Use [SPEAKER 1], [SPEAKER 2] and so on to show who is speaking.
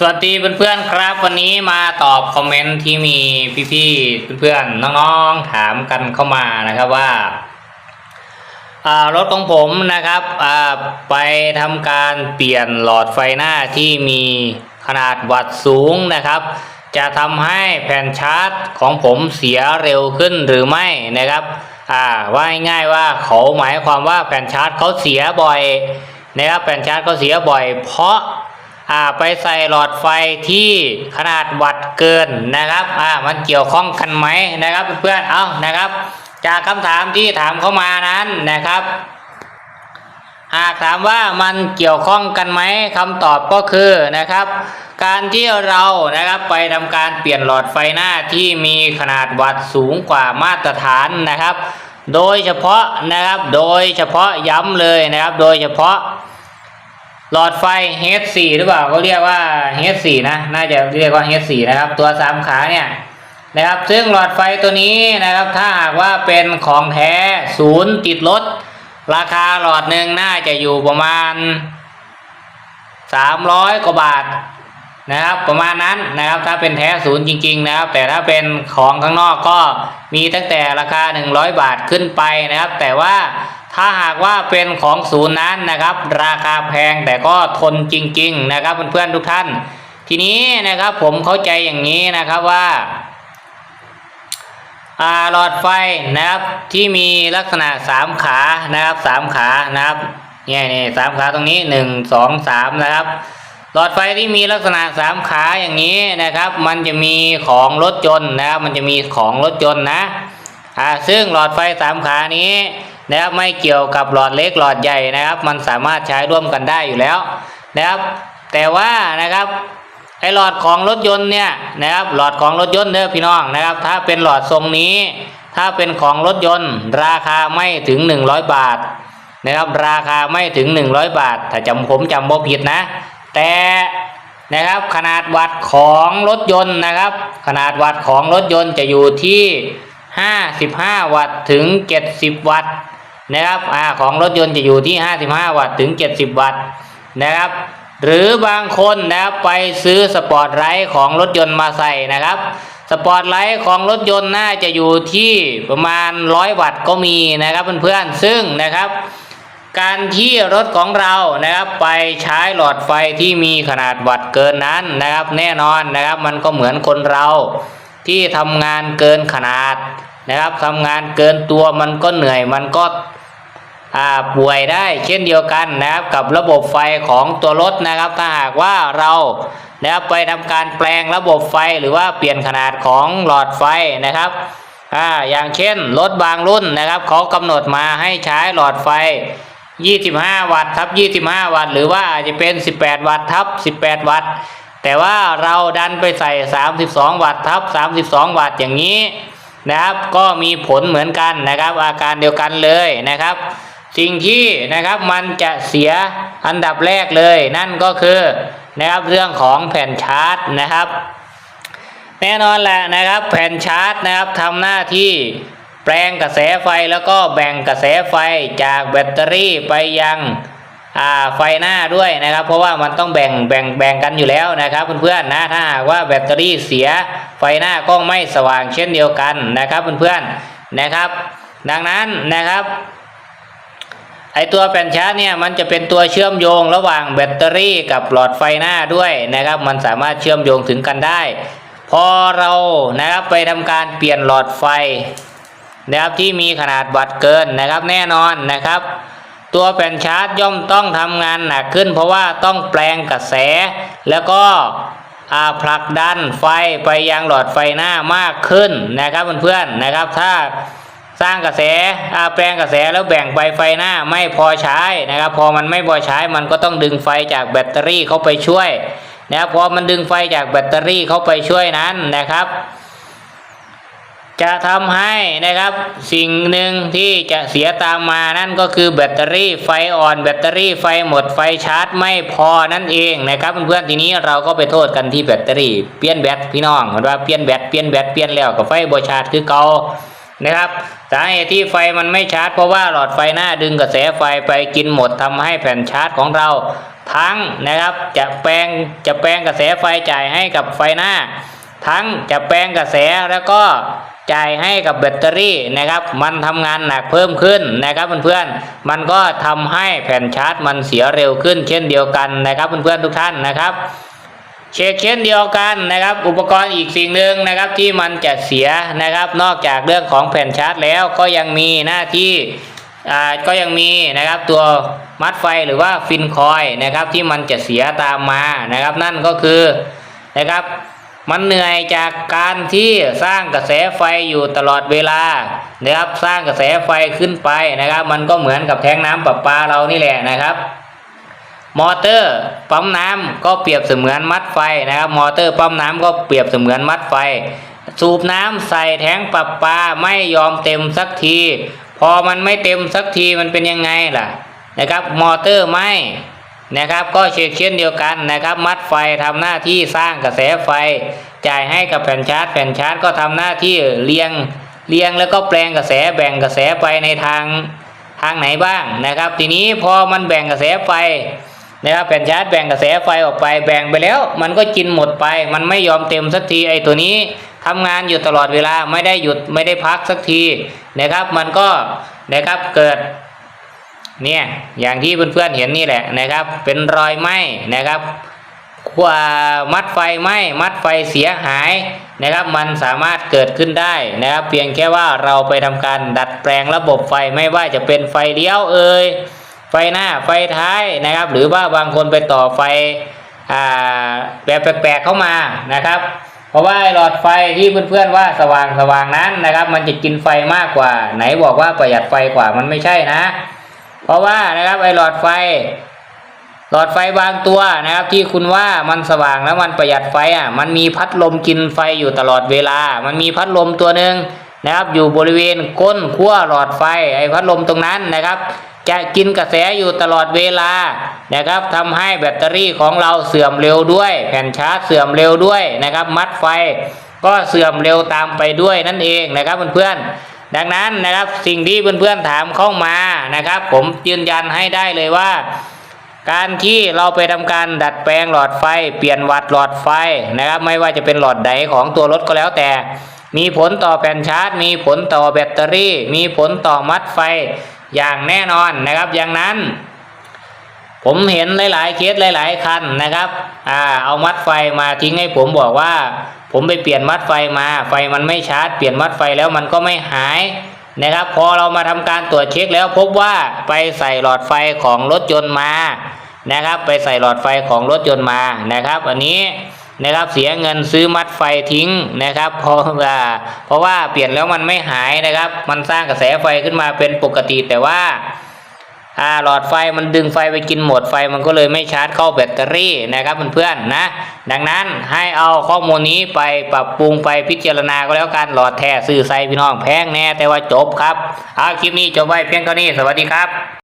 [SPEAKER 1] สวัสดีเพื่อนๆครับ วันนี้มาตอบคอมเมนต์ที่มีพี่ๆเพื่อนๆน้องๆถามกันเข้ามานะครับว่าารถของผมนะครับไปทำการเปลี่ยนหลอดไฟหน้าที่มีขนาดวัตต์สูงนะครับ จะทำให้แผ่นชาร์จของผมเสียเร็วขึ้นหรือไม่นะครับอ่าว่าง่ายๆว่าเขาหมายความว่าแผ่นชาร์จเขาเสียบ่อยนะครับแผ่นชาร์จเขาเสียบ่อย เพราะ อ่าไปใส่หลอดไฟที่ขนาดวัดเกินนะครับอ่ามันเกี่ยวข้องกันไหมนะครับเพื่อนๆเอานะครับ จากคำถามที่ถามเข้ามานั้นนะครับ หากถามว่ามันเกี่ยวข้องกันไหมคำตอบก็คือนะครับ การที่เรานะครับไปทำการเปลี่ยนหลอดไฟหน้าที่มีขนาดวัดสูงกว่ามาตรฐานนะครับ โดยเฉพาะนะครับโดยเฉพาะย้ำเลยนะครับ โดยเฉพาะ หลอดไฟ H4 หรือเปล่าเขาเรียกว่า H4 นะ น่าจะเรียกว่า H4 นะครับ ตัวสามขาเนี่ยนะครับ ซึ่งหลอดไฟตัวนี้นะครับ ถ้าหากว่าเป็นของแท้ศูนย์ติดรถราคาหลอดหนึ่งน่าจะอยู่ประมาณ 300 กว่าบาทนะครับ ประมาณนั้นนะครับ ถ้าเป็นแท้ศูนย์จริง ๆ นะครับ แต่ถ้าเป็นของข้างนอกก็มีตั้งแต่ราคา 100 บาทขึ้นไปนะครับ แต่ว่า ถ้าหากว่าเป็นของศูนย์นั้นนะครับ ราคาแพงแต่ก็ทนจริง ๆ นะครับเพื่อนๆทุกท่าน ทีนี้นะครับผมเข้าใจอย่างนี้นะครับว่าหลอดไฟนะครับที่มีลักษณะสามขานะครับสามขานะครับเนี่ยนี่สามขาตรงนี้หนึ่งสองสามนะครับ หลอดไฟที่มีลักษณะสามขาอย่างนี้นะครับ มันจะมีของรถยนต์นะครับมันจะมีของรถยนต์นะอ่าซึ่งหลอดไฟสามขานี้ นะครับไม่เกี่ยวกับหลอดเล็กหลอดใหญ่นะครับ มันสามารถใช้ร่วมกันได้อยู่แล้วนะครับ แต่ว่านะครับไอหลอดของรถยนต์เนี่ยนะครับหลอดของรถยนต์เด้อพี่น้องนะครับ ถ้าเป็นหลอดทรงนี้ ถ้าเป็นของรถยนต์ ราคาไม่ถึง 100 บาทนะครับราคาไม่ถึง 100 บาท ถ้าจำผมจำบ่ผิดนะ แต่นะครับขนาดวัดของรถยนต์นะครับ ขนาดวัดของรถยนต์จะอยู่ที่ 55 วัตต์ถึง 70 วัตต์ นะครับอของรถยนต์จะอยู่ที่ 55 วัตต์ถึง 70 วัตต์นะครับ หรือบางคนนะครับไปซื้อสปอร์ตไลท์ของรถยนต์มาใส่นะครับสปอร์ตไลท์ของรถยนต์น่าจะอยู่ที่ประมาณ 100 วัตต์ก็มีนะครับเพื่อนๆซึ่งนะครับ การที่รถของเรานะครับไปใช้หลอดไฟที่มีขนาดวัตต์เกินนั้นนะครับ แน่นอนนะครับมันก็เหมือนคนเราที่ทำงานเกินขนาดนะครับทำงานเกินตัวมันก็เหนื่อยมันก็ ป่วยได้เช่นเดียวกันนะครับกับระบบไฟของตัวรถนะครับ ถ้าหากว่าเรานะครับไปทำการแปลงระบบไฟหรือว่าเปลี่ยนขนาดของหลอดไฟนะครับอ่าอย่างเช่นรถบางรุ่นนะครับเขากำหนดมาให้ใช้หลอดไฟ 25 วัตต์ทับ 25 วัตต์ หรือว่าอาจจะเป็น 18 วัตต์ทับ 18 วัตต์ แต่ว่าเราดันไปใส่ 32 วัตต์ทับ 32 วัตต์อย่างนี้นะครับ ก็มีผลเหมือนกันนะครับ อาการเดียวกันเลยนะครับ สิ่งที่นะครับมันจะเสียอันดับแรกเลย นั่นก็คือนะครับเรื่องของแผ่นชาร์จนะครับ แน่นอนแหละนะครับ แผ่นชาร์จนะครับทำหน้าที่แปลงกระแสไฟแล้วก็แบ่งกระแสไฟจากแบตเตอรี่ไปยังไฟหน้าด้วยนะครับ เพราะว่ามันต้องแบ่งแบ่งแบ่งกันอยู่แล้วนะครับเพื่อนๆนะถ้าหากว่าแบตเตอรี่เสียไฟหน้าก็ไม่สว่างเช่นเดียวกันนะครับเพื่อนๆนะครับ ดังนั้นนะครับ ไอตัวแผ่นชาร์จเนี่ยมันจะเป็นตัวเชื่อมโยงระหว่างแบตเตอรี่กับหลอดไฟหน้าด้วยนะครับ มันสามารถเชื่อมโยงถึงกันได้ พอเรานะครับไปทำการเปลี่ยนหลอดไฟนะครับที่มีขนาดวัตต์เกินนะครับแน่นอนนะครับ ตัวแผ่นชาร์จย่อมต้องทำงานหนักขึ้น เพราะว่าต้องแปลงกระแส แล้วก็ผลักดันไฟไปยังหลอดไฟหน้ามากขึ้นนะครับเพื่อนๆนะครับถ้า สร้างกระแสแปลงกระแสแล้วแบ่งไปไฟหน้าไม่พอใช้นะครับ พอมันไม่พอใช้มันก็ต้องดึงไฟจากแบตเตอรี่เข้าไปช่วยนะครับพอมันดึงไฟจากแบตเตอรี่เข้าไปช่วยนั้นนะครับ จะทำให้นะครับสิ่งหนึ่งที่จะเสียตามมานั่นก็คือแบตเตอรี่ไฟอ่อน แบตเตอรี่ไฟหมดไฟชาร์จ ไม่พอนั่นเองนะครับเพื่อนๆทีนี้เราก็ไปโทษกันที่แบตเตอรี่เปลี่ยนแบตพี่น้องเห็นว่าเปลี่ยนแบตเปลี่ยนแบตเปลี่ยนแล้วกับไฟบชาร์จคือเก่า นะครับ สาเหตุที่ไฟมันไม่ชาร์จเพราะว่าหลอดไฟหน้าดึงกระแสไฟไปกินหมดทำให้แผ่นชาร์จของเราทั้งนะครับจะแปลงจะแปลงกระแสไฟจ่ายให้กับไฟหน้า ทั้งจะแปลงกระแสแล้วก็จ่ายให้กับแบตเตอรี่นะครับ มันทำงานหนักเพิ่มขึ้นนะครับเพื่อนๆมันก็ทำให้แผ่นชาร์จมันเสียเร็วขึ้นเช่นเดียวกันนะครับเพื่อนๆทุกท่านนะครับ เช็คเช่นเดียวกันนะครับ อุปกรณ์อีกสิ่งหนึ่งนะครับที่มันจะเสียนะครับ นอกจากเรื่องของแผ่นชาร์จแล้วก็ยังมีหน้าที่อ่าก็ยังมีนะครับตัวมัดไฟหรือว่าฟินคอยนะครับที่มันจะเสียตามมานะครับ นั่นก็คือนะครับ มันเหนื่อยจากการที่สร้างกระแสไฟอยู่ตลอดเวลานะครับสร้างกระแสไฟขึ้นไปนะครับ มันก็เหมือนกับแทงน้ำประปาเรานี่แหละนะครับ มอเตอร์ปั๊มน้ำก็เปรียบเสมือนมัดไฟนะครับ มอเตอร์ปั๊มน้ำก็เปรียบเสมือนมัดไฟ สูบน้ำใส่แทงประปาไม่ยอมเต็มสักที พอมันไม่เต็มสักทีมันเป็นยังไงล่ะนะครับ มอเตอร์ไม่นะครับ ก็เช็คเช่นเดียวกันนะครับ มัดไฟทำหน้าที่สร้างกระแสไฟ จ่ายให้กับแผ่นชาร์จ แผ่นชาร์จก็ทำหน้าที่เรียงเรียงแล้วก็แปลงกระแสแบ่งกระแสไปในทางทางไหนบ้างนะครับ ทีนี้พอมันแบ่งกระแสไฟ นะครับแผ่นชาร์จแบ่งกระแสไฟออกไปแบ่งไปแล้ว มันก็กินหมดไป มันไม่ยอมเต็มสักทีไอ้ตัวนี้ทำงานอยู่ตลอดเวลาไม่ได้หยุดไม่ได้พักสักทีนะครับ มันก็นะครับเกิดเนี่ยอย่างที่เพื่อนๆเห็นนี่แหละนะครับ เป็นรอยไหม้นะครับกว่ามัดไฟไหม้มัดไฟเสียหายนะครับ มันสามารถเกิดขึ้นได้นะครับ เพียงแค่ว่าเราไปทำการดัดแปลงระบบไฟไม่ว่าจะเป็นไฟเลี้ยวเอ่ย ไฟหน้าไฟท้ายนะครับ หรือว่าบางคนไปต่อไฟอ่าแบบแปลกๆเข้ามานะครับ เพราะว่าหลอดไฟที่เพื่อนๆว่าสว่างสว่างนั้นนะครับ มันจะกินไฟมากกว่า ไหนบอกว่าประหยัดไฟกว่ามันไม่ใช่นะ เพราะว่านะครับไอ้หลอดไฟ หลอดไฟบางตัวนะครับ ที่คุณว่ามันสว่างแล้วมันประหยัดไฟอะมันมีพัดลมกินไฟอยู่ตลอดเวลา มันมีพัดลมตัวหนึ่งนะครับอยู่บริเวณก้นขั้วหลอดไฟไอ้พัดลมตรงนั้นนะครับ จะกินกระแสอยู่ตลอดเวลานะครับทำให้แบตเตอรี่ของเราเสื่อมเร็วด้วย แผ่นชาร์จเสื่อมเร็วด้วยนะครับ มัดไฟก็เสื่อมเร็วตามไปด้วยนั่นเองนะครับเพื่อนๆดังนั้นนะครับสิ่งที่เพื่อนๆถามเข้ามานะครับ ผมยืนยันให้ได้เลยว่า การที่เราไปทำการดัดแปลงหลอดไฟ เปลี่ยนวัดหลอดไฟนะครับ ไม่ว่าจะเป็นหลอดใดของตัวรถก็แล้วแต่ มีผลต่อแผ่นชาร์จ มีผลต่อแบตเตอรี่ มีผลต่อมัดไฟ อย่างแน่นอนนะครับอย่างนั้น ผมเห็นหลาย ๆ เคสหลาย ๆ คันนะครับอ่าเอามัดไฟมาทิ้งให้ผมบอกว่า ผมไปเปลี่ยนมัดไฟมาไฟมันไม่ชาร์จเปลี่ยนมัดไฟแล้วมันก็ไม่หายนะครับ พอเรามาทำการตรวจเช็คแล้วพบว่าไปใส่หลอดไฟของรถยนต์มานะครับ ไปใส่หลอดไฟของรถยนต์มานะครับ อันนี้ นะครับเสียเงินซื้อมัดไฟทิ้งนะครับเพราะว่าเพราะว่าเปลี่ยนแล้วมันไม่หายนะครับ มันสร้างกระแสไฟขึ้นมาเป็นปกติ แต่ว่าหลอดไฟมันดึงไฟไปกินหมดไฟมันก็เลยไม่ชาร์จเข้าแบตเตอรี่นะครับเพื่อนๆนะดังนั้นให้เอาข้อมูลนี้ไปปรับปรุงไปพิจารณาก็แล้วกันหลอดแท้ซื้อไซพี่น้องแพงแน่แต่ว่าจบครับเอาคลิปนี้จบไว้เพียงเท่านี้สวัสดีครับ